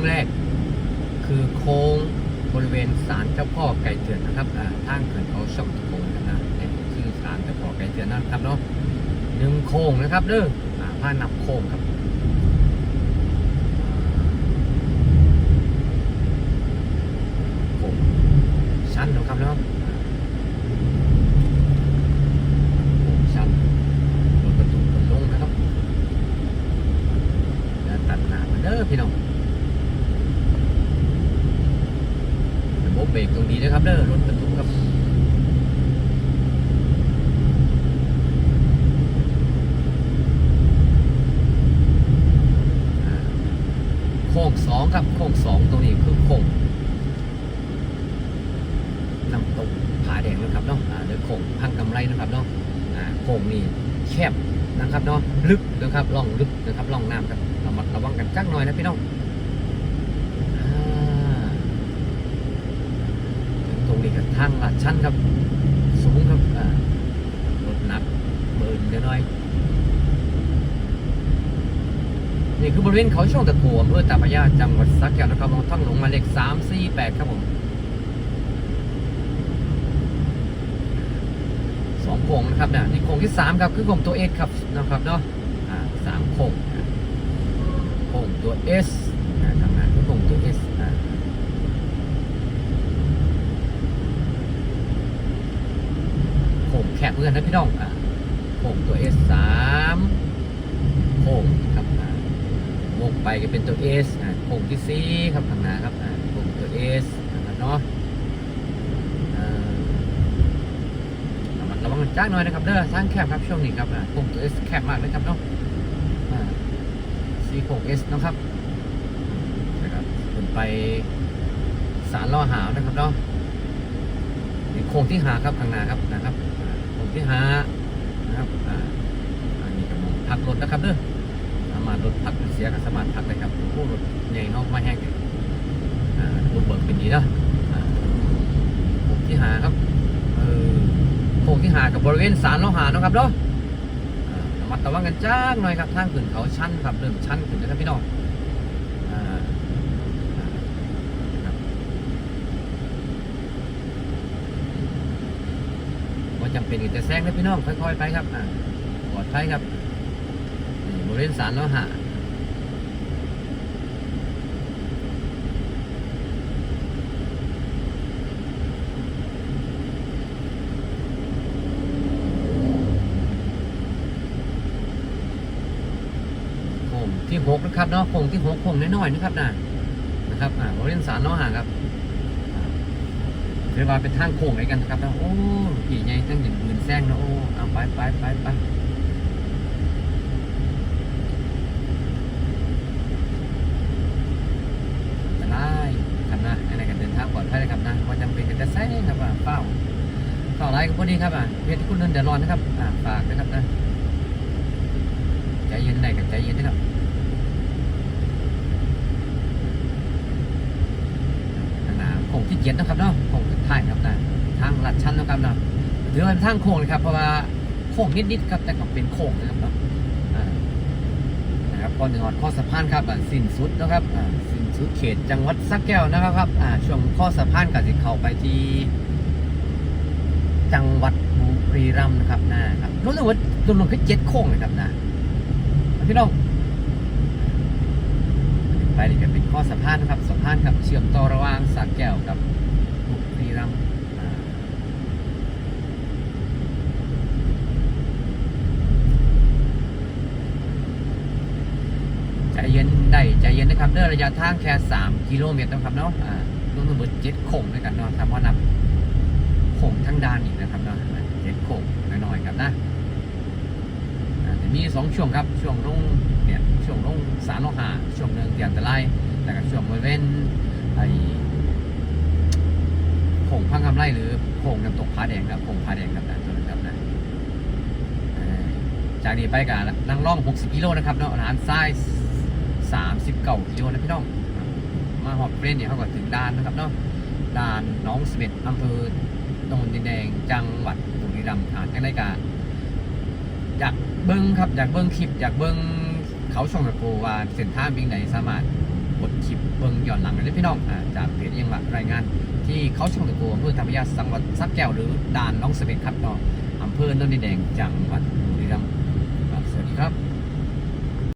งแรก คือโค้งบริเวณศาลเจ้าพ่อไก่เถื่อนนะครับอ่าทางเขื่อนเขาช่องตะโกนนะนี่คือศาลเจ้าพ่อไก่เถื่อนนะครับเนาะหนึ่งโค้งนะครับเด้อผ่าผ้านับโค้งครับโค้งชั้นนะครับเนาะอ่าโค้งชั้นรถประตูเปิดลงนะครับอย่าตัดหนามาเด้อพี่น้อง ระบบ เบรกตรงนี้นะครับเด้อรถบรรทุกครับโค้งสองครับโค้งสองตรงนี้คือโค้งนำตกผาแดงนะครับเนาะอ่าหรือโค้งพังกำไรนะครับเนาะโค้งนี่แคบนะครับเนาะลึกนะครับล่องลึกนะครับล่องน้ำครับระมัดระวังกันจักหน่อยนะพี่น้องอ่า ถึงตรง นี้กับทางลาดชันครับ สูงครับรถหนักเบิร์นเดียวน่อยนี่คือบริเวณเขาช่องตะกัวอำเภอตาพยาจังหวัดสระแก้วนะครับมองท่องหลงมาเลขสามสี่แปดครับผมสองโค้งนะครับเนี่ยนี่โค้งที่สามครับคือโค้งตัวเอสครับนะครับเนาะสามโค้งโค้งตัวเอสทำงานโค้งตัวเอส เพื่อนนะพี่น้องอะโค้งตัว S สามโค้งครับอะวงไปก็เป็นตัว S อะโค้งที่สี่ครับข้างหน้าครับอะโค้งตัว S นะครับเนาะอ่าระมัดระวังจ้าหน่อยนะครับเด้อทางแคบครับช่วงนี้ครับอะโค้งตัว S แคบมากเลยครับเนาะอ่า4โค้ง S นะครับนะครับขึ้นไปสารล่อหาวนะครับเนาะโค้งที่หาครับข้างหน้าครับนะครับ ที่หานะครับอ่าอันนี้กำลังพักรถนะครับเด้อสามารถรถพักเสียกับสามารถพักได้ครับผู้รถใหญ่เนาะมาแห้งอ่ารถเบิกเป็นดีเนาะอ่าโค้งที่หาครับเออโค้งที่หากับบริเวณสารเราหาเนะครับเนาะอ่าระมัดระวังกันจ้างหน่อยครับทางขึ้นเขาชันครับเริ่มชันขึ้นนะครับพี่น้องอ่าครับ ว่า จำเป็นจะแซงนะพี่น้องค่อยๆไปครับอ่าปลอดภัยครับบริเวณสารแล้วหาโค้งที่หกนะครับเนาะโค้งที่หกโค้งน้อยๆนะครับนะนะครับอ่าบริเวณสารแล้วหาครับ เรียกว่าเป็นทางโค้งอะไรกันครับแล้วโอ้ขี่ใหญ่ตั้งหนึ่งหมื่นแซงนะโอ้เอาไปไปไปไปจะไล่ครับนะอะไรกันเดินทางปลอดภัยนะครับนะว่าจำเป็นก็จะแซงครับว่าเป้าเป้าอะไรก็พอดีครับอะเพจที่คุณเดินเดือดร้อนนะครับอ่าฝากนะครับนะใจเย็นได้กับใจเย็นนะครับหน้าโค้งที่เจ็ดนะครับเนาะโค้งสุด ท้ายครับนะทางลัดชันนะครับนาะถือว่าเป็นทางโค้งเลยครับเพราะว่าโค้งนิดๆครับแต่ก็เป็นโค้งนะครับเนาะนะครับก่อนถึงหอดข้อสะพานครับสิ้นสุดนะครับสิ้นสุดเขตจังหวัดสระแก้วนะครับครับช่วงข้อสะพานก็จะเข้าไปที่ จังหวัดบุรีรัมย์นะครับนะครับรู้สึกว่ารวมๆคือเจ็ดโค้งเลยครับนะพี่น้องไปนี่ก็เป็นข้อสะพานนะครับสะพานครับเชื่อมต่อระหว่างสระแก้วกับ รีรัมย์ใจเย็นได้ใจเย็นนะครับเดินระยะทางแค่ 3 กิโลเมตรนะครับเนาะอ่ารวมทั้งหมดเจ็ดโค้งด้วยกันเนาะทำว่านับโค้งทั้งด้านอีกนะครับเนาะเจ็ดโค้งน้อยๆครับนะอ่ามีสองช่วงครับช่วงลงเนี่ยช่วงลงสารโลหะช่วงหนึ่งเตียนตะไลแล้วก็ช่วงบริเวณไอ้ ไร่หรือโค้งน้ำตกผาแดงครับโค้งผาแดงครับนะตัวนั้นครับนะจากนี้ไปกับนั่งล่อง 60 กิโลนะครับเนาะร้านซ้าย39กิโลนะพี่น้อง มาหอดเฟรนเนี่ยเขาก็ถึงด่านนะครับเนาะด่านน้องสเม็ดอำเภอโนนดินแดงจังหวัดบุรีรัมย์อ่านจังได้กาอยากเบิ้งครับอยากเบิ้งคลิปอยากเบิ้งเขาช่องตะโกว่าเส้นทางวิ่งไหนสามารถ กดคลิปเบิ้งย้อนหลังเลยพี่น้องอ่าจากเพจยังหลักรายงาน ที่เขาช่องตะกัวอำเภอธรรมยาสังวัดสักแก้วหรือด่านน้องเสม็ดครับต่ออำเภอโนนดินแดงจังหวัดบุรีรัมย์สวัสดีครับ